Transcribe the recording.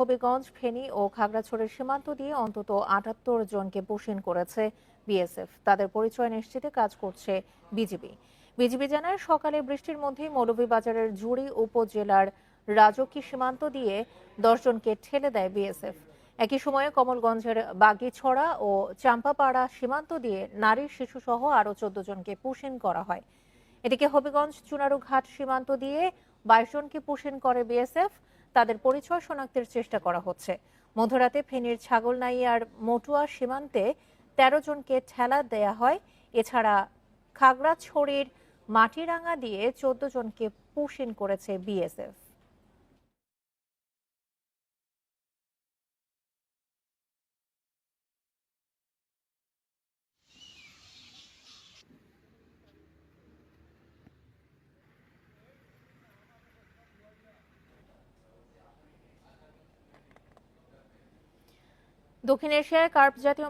হবিগঞ্জ, ফেনী ও খাগড়াছড়ির সীমান্ত দিয়ে অন্তত আটাত্তর জনকে পুষিন করেছে বিএসএফ। তাদের পরিচয় নিশ্চিতে কাজ করছে বিজিবি। বিজিবি জানায়, সকালে বৃষ্টির মধ্যেই মৌলভীবাজারের জুড়ি উপজেলার রাজকী সীমান্ত দিয়ে দশজনকে ঠেলে দেয় বিএসএফ। একই সময়ে কমলগঞ্জের বাগিছড়া ও চাম্পাপাড়া সীমান্ত দিয়ে নারী, শিশুসহ আরও চোদ্দ জনকে পুষিন করা হয়। এদিকে হবিগঞ্জ চুনারুঘাট সীমান্ত দিয়ে বাইশ জনকে পোষণ করে বিএসএফ। তাদের পরিচয় শনাক্তের চেষ্টা করা হচ্ছে। মধ্যরাতে ফেনীর ছাগলনাইয়ার মটুয়া সীমান্তে তেরো জনকে ঠেলা দেয়া হয়। এছাড়া খাগড়াছড়ির মাটিরাঙ্গা দিয়ে চোদ্দ জনকে পুষিন করেছে বিএসএফ। দক্ষিণ এশিয়ায় কার্প জাতীয়